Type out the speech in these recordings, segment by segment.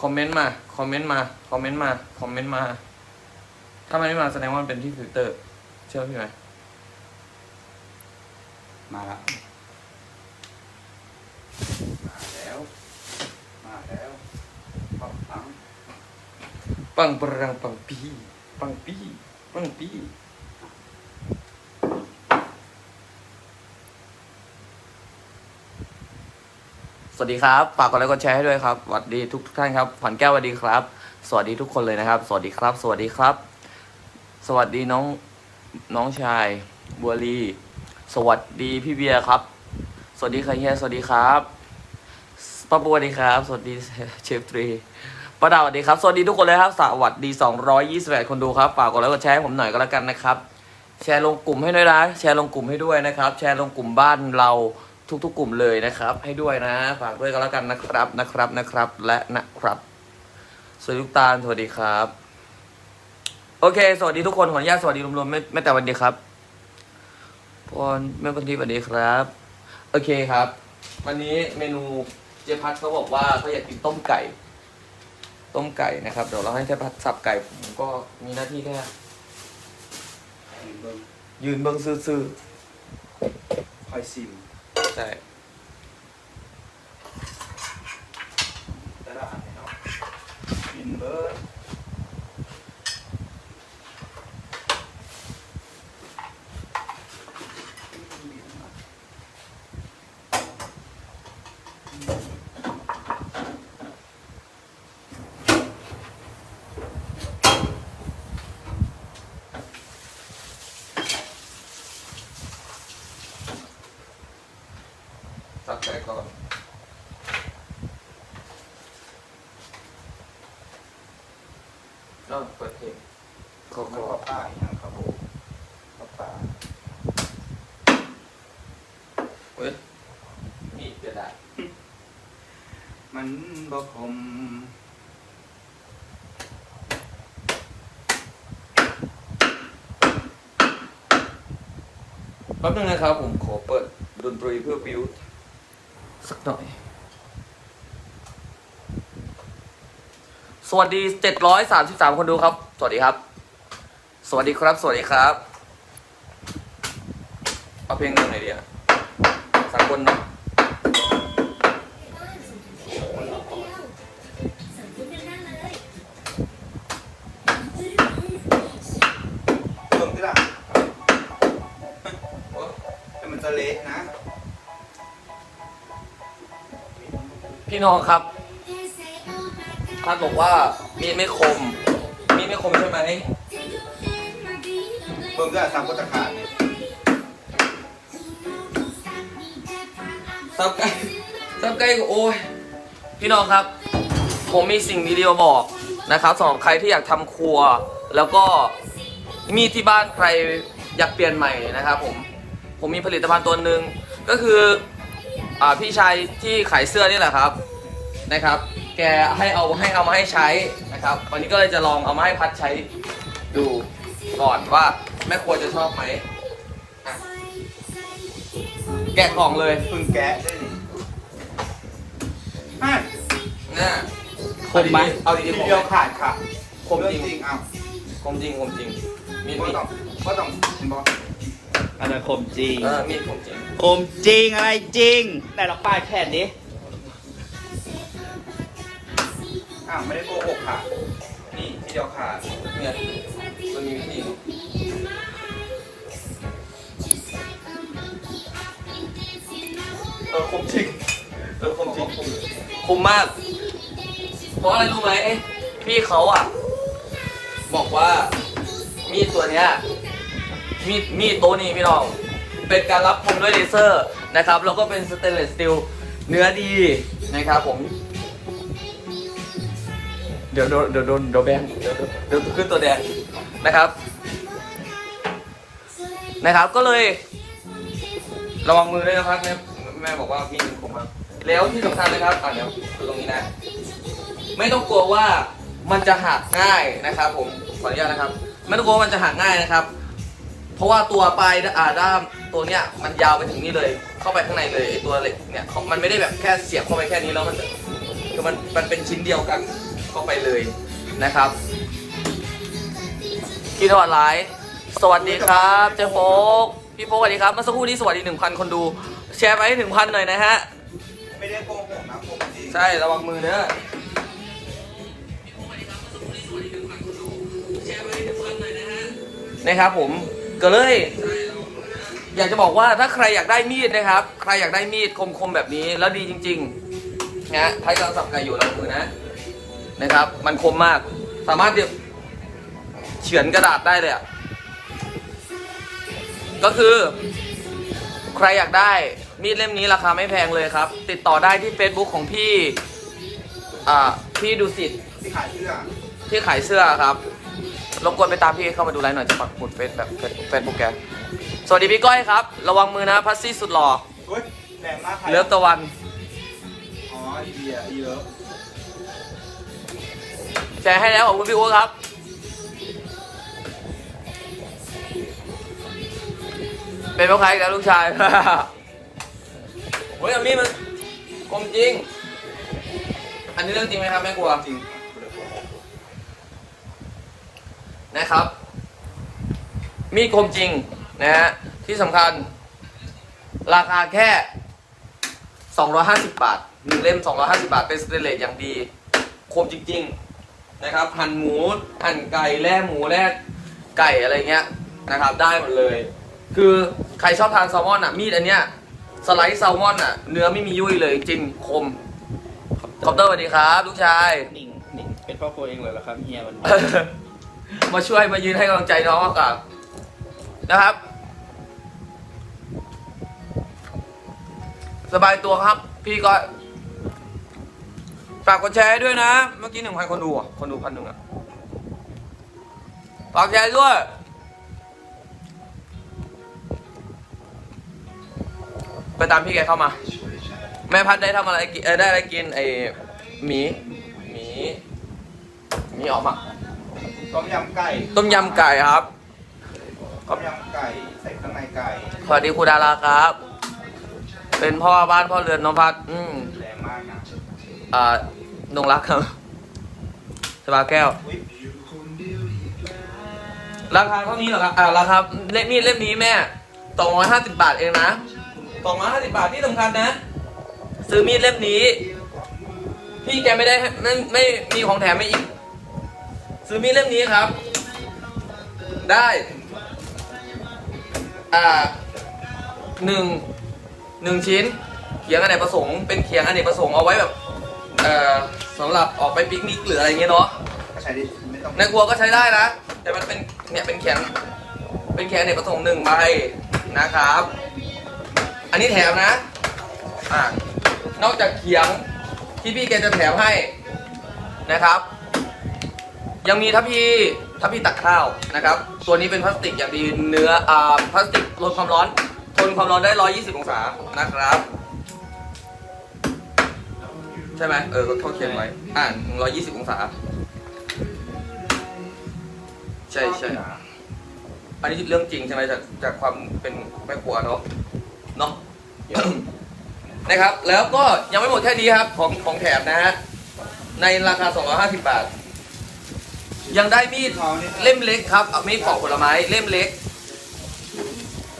คอมเมนต์มา คอมเมนต์มา คอมเมนต์มา คอมเมนต์มา ถ้ามันไม่มาแสดงว่ามันเป็นที่ฟิลเตอร์ เชื่อพี่ไหม มาแล้ว มาแล้ว มาแล้วปังปังปังปรังปังปีปังปีปังปี สวัสดีครับ ฝากกดไลค์กดแชร์ให้ด้วยครับสวัสดีทุกทุกท่านครับขวัญแก้วสวัสดีครับ สวัสดีทุกคนเลยนะครับ สวัสดีครับ สวัสดีครับ สวัสดีน้องน้องชายบัวลีสวัสดีพี่เบียร์ครับ สวัสดีค่ะเฮียสวัสดีครับป้าบัวสวัสดีครับ สวัสดีเชฟทรีป้าดาวสวัสดีครับ สวัสดีทุกคนเลยครับ สวัสดี 228 คนดูครับ ฝากกดไลค์กดแชร์ให้ผมหน่อยก็แล้วกันนะครับ แชร์ลงกลุ่มให้ด้วยนะ แชร์ลงกลุ่มให้ด้วยนะครับ แชร์ลงกลุ่มบ้านเรา ทุกๆกลุ่มเลยนะครับ ให้ด้วยนะ ฝากด้วยก็แล้วกันนะครับนะครับนะครับ และนะครับ สวัสดีทุกตาลสวัสดีครับ โอเค สวัสดีทุกคนขออนุญาตสวัสดีรวมๆไม่ไม่แต่วันเดียวครับพรแม่พันธีสวัสดีครับ โอเคครับ วันนี้เมนูเจพัทเขาบอกว่าเขาอยากกินต้มไก่ ต้มไก่นะครับเดี๋ยวเราให้เจพัทสับไก่ผมก็มีหน้าที่แค่ยืนเบิ้งยืนเบิ้งซื่อคอยซิมๆ ใช่แต่ละอันเนาะยืนเบิร์สับไก่ก่อน ก็เปิดเพลงขอมันขอก็ป้าอีกอย่างครับผมก็ป้าเว้ยนี่เดี๋ยวได้มันบ่คมแป๊บนึงนะครับผมขอเปิดดนตรีเพื่อบิวสักหน่อย วัสดี 733 คนดูครับ สวัสดีครับ สวัสดีครับ สวัสดีครับ เอาเพลงหนึ่งหน่อยดีอะสักคนหนึ่งเบิ่งที่ละแต่มันจะเละนะ พี่น้องครับ ท่านบอกว่ามีดไม่คม มีดไม่คมใช่ไหมเบิ่งที่ละตามก็จะขาดเนี่ยซับไก่ซับไก่โอ้ย พี่น้องครับ ผมมีสิ่งดีๆมาบอกนะครับสำหรับใครที่อยากทำครัว แล้วก็มีดที่บ้านใครอยากเปลี่ยนใหม่นะครับผม ผมมีผลิตภัณฑ์ตัวหนึ่งก็คืออ่าพี่ชายที่ขายเสื้อนี่แหละครับนะครับ แกให้เอาให้เอามาให้ใช้นะครับ วันนี้ก็เลยจะลองเอามาให้พัดใช้ดูก่อนว่าแม่ครัวจะชอบไหมอะแกะกล่องเลยเพึ่งแกะได้นี่อะน่าคมไหม เอาดีทีๆผมเดียวขาดค่ะคมจริงเอจริงเอาคมจริงคมจริง มีดก็มีดต้องก็ต้องเห็นบอกอันนั้นคมจริงเออมีดคมจริงคมจริงอะไรจริงไหนลองปาดแขนดิ ไม่ได้โกหกค่ะ นี่ทีเดียวขาดเนี่ยมันมีวิธีเออคมจริงเออคมจริงคมมาก เพราะอะไรรู้ไหมพี่เขาอะ บอกว่า มีดตัวเนี้ยมีดมีดโตนี้พี่น้อง เป็นการรับคมด้วยเลเซอร์นะครับ แล้วก็เป็นสเตนเลสสตีลเนื้อดีนะครับผม เดี๋ยวโดนเดี๋ยวโดนเดี๋ยวแบนเดี๋ยวเดี๋ยวขึ้นตัวแดงนะครับ นะครับก็เลยระวังมือด้วยนะครับแม่แม่บอกว่ามีผมครับแล้วที่สำคัญนะครับอะเดี๋ยวตรงนี้นะ ไม่ต้องกลัวว่ามันจะหักง่ายนะครับ ผมขออนุญาตนะครับ ไม่ต้องกลัวมันจะหักง่ายนะครับ เพราะว่าตัวปลายอ่าด้ามตัวเนี้ยมันยาวไปถึงนี่เลย เข้าไปข้างในเลยไอตัวเหล็กเนี่ยมันไม่ได้แบบแค่เสียบเข้าไปแค่นี้แล้วมันคือมันมันเป็นชิ้นเดียวกัน เข้าไปเลยนะครับพี่ทวารไลฟ์สวัสดีครับเจ๊โฟกพี่โฟกสวัสดีครับเมื่อสักครู่นี้สวัสดีหนึ่งพันคนดู แชร์ไปให้ถึงพันหน่อยนะฮะไม่ได้โกหกนะผมจริงใช่ระวังมือเด้อนะครับผมก็เลยอยากจะบอกว่าถ้าใครอยากได้มีดนะครับ ใครอยากได้มีดคมๆแบบนี้แล้วดีจริงๆนะฮะใครกำลังสับไก่อยู่ระวังมือนะ นะครับ มันคมมาก สามารถเดี๋ยวเฉือนกระดาษได้เลยอะก็คือใครอยากได้มีดเล่มนี้ราคาไม่แพงเลยครับ ติดต่อได้ที่ Facebook ของพี่อ่าพี่ดูสิทธิ์ที่ขายเสื้อที่ขายเสื้อครับรบกวนไปตามพี่เข้ามาดูไลฟ์หน่อยจะปักหมุดเฟซแบบเฟซบุ๊กแกสวัสดีพี่ก้อยครับ ระวังมือนะพัสซี่สุดหล่อเฮ้ยแรงมากใครเลิฟตะวัน อ๋ออีเดียอีเลิฟ แชร์ให้แล้วขอบคุณพี่อู๋ครับเป็นเพราะใครอีกแล้วลูกชายโอ้ยอันนี้มันคมจริง อันนี้เรื่องจริงไหมครับแม่กลัวจริงนะครับ มีดคมจริงนะฮะที่สำคัญ ราคาแค่ 250 บาทหนึ่งเล่ม 250 บาท เป็นสเตนเลสอย่างดี คมจริง ๆ นะครับหั่นหมูหั่นไก่แล่หมูแล่ไก่อะไรเงี้ยนะครับ ได้หมดเลย คือใครชอบทานแซลมอนอะมีดอันเนี้ยสไลด์แซลมอนอะเนื้อไม่มียุ่ยเลยจริงคมคอปเตอร์สวัสดีครับลูกชายหนิงหนิงเป็นพ่อครัวเองเลยเหรอครับเฮียวันนี้มาช่วยมายืนให้กำลังใจน้องกับนะครับ สบายตัวครับ พี่ก็ ฝากกดแชร์ให้ด้วยนะ เมื่อกี้หนึ่งพันคนดูอะคนดูพันหนึ่งอะฝากแชร์ด้วยไปตามพี่แกเข้ามา แม่พัดได้ทำอะไรกินเออได้อะไรกินไอหมีหมีหมีออกมาต้มยำไก่ต้มยำไก่ครับต้มยำไก่ใส่ข้างในไก่สวัสดีครูดาราครับ เป็นพ่อบ้านพ่อเรือนน้องพัด อืมแรงมากนะ อ่านงรักครับสบาแก้วอุ้ยราคาเท่านี้เหรอครับ อ่าราคาเล่มมีดเล่มนี้แม่สองร้อยห้าสิบบาทเองนะสองร้อยห้าสิบบาทที่สำคัญนะ ซื้อมีดเล่มนี้ พี่แกไม่ได้ให้ไม่ไม่มีของแถมไม่อีก ซื้อมีดเล่มนี้ครับ ได้ อ่าหนึ่งหนึ่งชิ้นเขียงอเนกประสงค์เป็นเขียงอเนกประสงค์เอาไว้แบบ เอ่อสำหรับออกไปปิกนิกหรืออะไรเงี้ยเนาะก็ใช้ได้ไม่ต้องในครัวก็ใช้ได้นะ แต่มันเป็นเนี่ยเป็นแขนเป็นแขนเอกประสงค์หนึ่งใบนะครับ อันนี้แถมนะอ่านอกจากเขียงที่พี่แกจะแถมให้นะครับ ยังมีทัพพีทัพพีตักข้าวนะครับ ตัวนี้เป็นพลาสติกอย่างดีเนื้ออ่าพลาสติกทนความร้อนทนความร้อนได้ 120 องศานะครับ ใช่ไหมเออเขาเขียนไว้ อ่า120องศา ใช่ใช่อันนี้เรื่องจริงใช่ไหมจากจากความเป็นแม่ครัวเนาะเนาะนะครับ แล้วก็ยังไม่หมดแค่นี้ครับ ของของแถมนะฮะในราคา 250 บาท ยังได้มีดเขานี่เล่มเล็กครับเอามีดปอกผลไม้เล่มเล็ก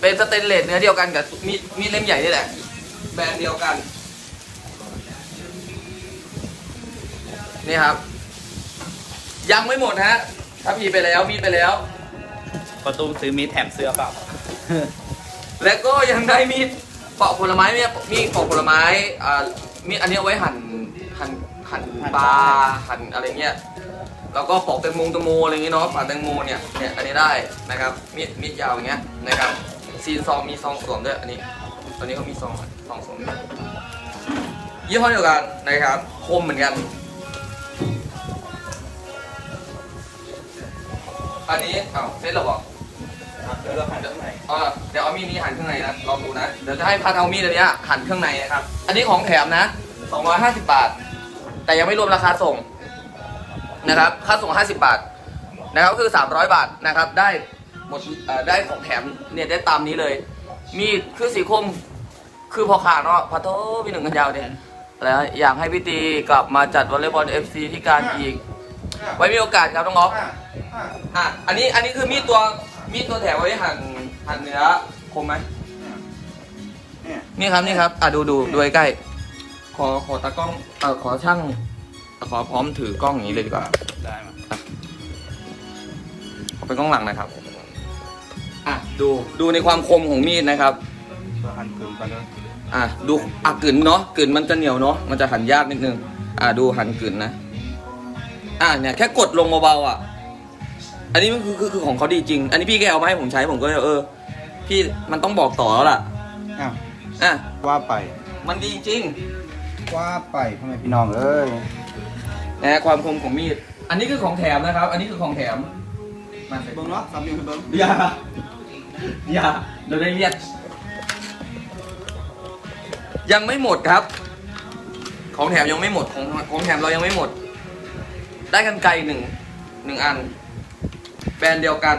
เป็นสเตนเลสเนื้อเดียวกันกับมีดมีดเล่มใหญ่นี่แหละ แบรนด์เดียวกัน นี่ครับ ยังไม่หมดฮะถ้าพีไปแล้วมีดไปแล้ว ประตูซื้อมีดแถมเสื้อเปล่า และก็ยังได้มีดปอกผลไม้มีดมีดปอกผลไม้อ่ามีดอันนี้เอาไว้หั่นหั่นหั่นปลาหั่นอะไรเงี้ยแล้วก็ปอกแตงโมแตงโมอะไรเงี้ยเนาะปาดแตงโมเนี่ยเนี่ยอันนี้ได้นะครับมีดมีดยาวอย่างเงี้ยนะครับซีนซองมีซองสวมด้วยอันนี้ตอนนี้เขามีซองซองสวมด้วยยี่ห้อเดียวกันนะครับคมเหมือนกัน อันนี้อ้าวเซ็ตหรอบอกเดี๋ยวเราหั่นข้างในอ่าเดี๋ยวเอามีดนี้หั่นข้างในนะลองดูนะ เดี๋ยวจะให้พัดเอามีดอันเนี้ยหั่นข้างในนะครับ อันนี้ของแถมนะ 250 บาท แต่ยังไม่รวมราคาส่งนะครับ ค่าส่ง 50 บาทนะครับก็คือ 300 บาทนะครับ ได้หมดเอ่อได้ของแถมเนี่ยได้ตามนี้เลย มีดคือสีคมคือพอขาดเนาะพะโทพี่หนึ่งกันยาวเนี่ยแล้วอยากให้พี่ตีกลับมาจัดวอลเลย์บอลเอฟซีที่การอีก ไว้มีโอกาสครับน้องอ๊อฟห้าห้าอะอันนี้อันนี้คือมีดตัวมีดตัวแถมไว้หั่นหั่นเนื้อคมไหมเนี่ยนี่ครับนี่ครับอะดูดูดูใกล้ๆขอขอตากล้องเออขอช่างขอพร้อมถือกล้องอย่างนี้เลยดีกว่าได้มาขอเป็นกล้องหลังนะครับอะดูดูในความคมของมีดนะครับตัวหันกึ่งกันเลยอะดูอะกลืนเนาะกลืนมันจะเหนียวเนาะมันจะหั่นยากนิดนึงอะดูหั่นกลืนนะ อะเนี่ยแค่กดลงเบาๆอะ อันนี้มันคือคือคือของเขาดีจริง อันนี้พี่แกเอามาให้ผมใช้ผมก็เลยเออ พี่มันต้องบอกต่อแล้วล่ะ อ้าวอะ ว่าไป มันดีจริงว่าไปพ่อแม่พี่น้องเอ้ยนะฮะความคมของมีด อันนี้คือของแถมนะครับ อันนี้คือของแถม มาใส่เบิ้งเนาะสามนิ้วให้เบิ้งอย่า อย่าเราได้เรียก ยังไม่หมดครับ ของแถมยังไม่หมด ของของแถมเรายังไม่หมด ได้กันไกลหนึ่งหนึ่งอัน แบรนด์เดียวกัน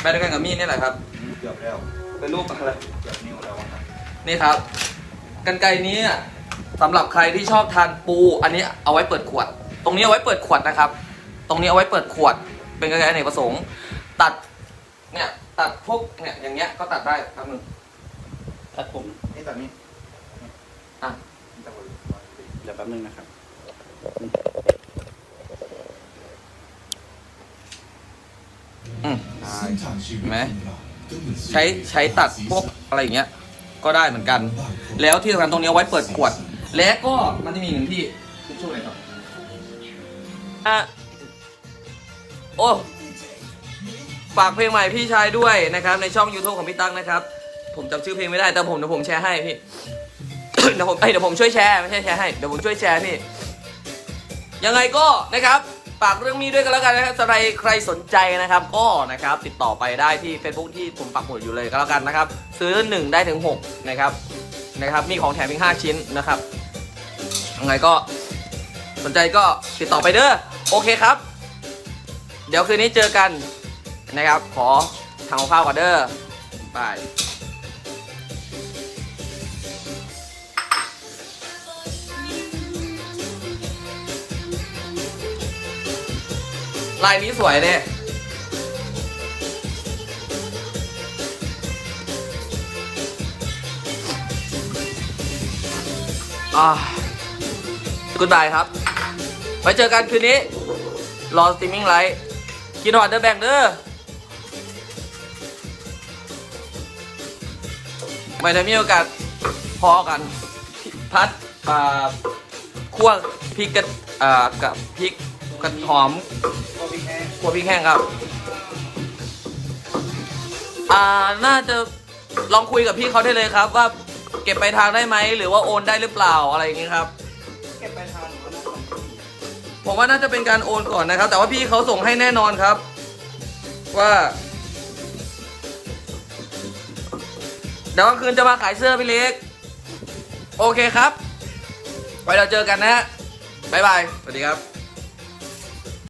แบรนด์เดียวกันกับมีดนี่แหละครับ เกือบแล้วเป็นรูปอะไรเกือบนิ้วแล้วอะครับนี่ครับ กันไกรนี้อะสำหรับใครที่ชอบทานปู อันนี้เอาไว้เปิดขวด ตรงนี้เอาไว้เปิดขวดนะครับ ตรงนี้เอาไว้เปิดขวด เป็นกันไกรอเนกประสงค์ ตัดเนี่ยตัดพวกเนี่ยอย่างเงี้ยก็ตัดได้ครับนึงตัดผมนี่ตัดนี้อะ นี่ตัดผมเดี๋ยวแป๊บนึงนะครับ อืม เส้นทางชีวิตเห็นไหมของเราก็เหมือนใช้ใช้ตัดพวกอะไรอย่างเงี้ย ก็ได้เหมือนกัน แล้วที่สำคัญตรงนี้เอาไว้เปิดขวด และก็มันจะมีหนึ่งที่ทิชชู่เลยครับอะโอ้ฝากเพลงใหม่พี่ชายด้วยนะครับ ในช่อง YouTube ของพี่ตั้งนะครับ ผมจำชื่อเพลงไม่ได้แต่ผมเดี๋ยวผมแชร์ให้พี่เดี๋ยวผมเอ้ยเดี๋ยวผมช่วยแชร์ไม่ใช่แชร์ให้เดี๋ยวผมช่วยแชร์พี่ยังไงก็นะครับ ฝากเรื่องมีด้วยกันแล้วกันนะครับสำหรับใครสนใจนะครับ ก็นะครับติดต่อไปได้ที่ Facebook ที่ผมปักหมุดอยู่เลยก็แล้วกันนะครับ ซื้อ 1 ได้ถึง6นะครับนะครับ มีของแถมอีก5ชิ้นนะครับยังไงก็สนใจก็ติดต่อไปเด้อโอเคครับ เดี๋ยวคืนนี้เจอกันนะครับ ขอทางข้าวก่อนเด้อบาย ลายนี้สวยเนี่ยอ่ากุดบายครับ ไว้เจอกันคืนนี้ รอสตรีมมิ่งไลท์กินหอดเดอร์แบ่งเด้อไม่ได้มีโอกาสพอกัน พัดอ่าคั่วพริกกับพริก กับหอมก็พี่แห้งคั่วพริกแห้งครับ อ่า น่าจะลองคุยกับพี่เขาได้เลยครับ ว่าเก็บไปทางได้ไหมหรือว่าโอนได้หรือเปล่าอะไรอย่างงี้ครับ เก็บไปทานหรือว่าน้ำมันผมว่าน่าจะเป็นการโอนก่อนนะครับ แต่ว่าพี่เขาส่งให้แน่นอนครับ ว่าเดี๋ยวกลางคืนจะมาขายเสื้อพี่เล็ก โอเคครับไว้เราเจอกันนะฮะบ๊ายบาย สวัสดีครับ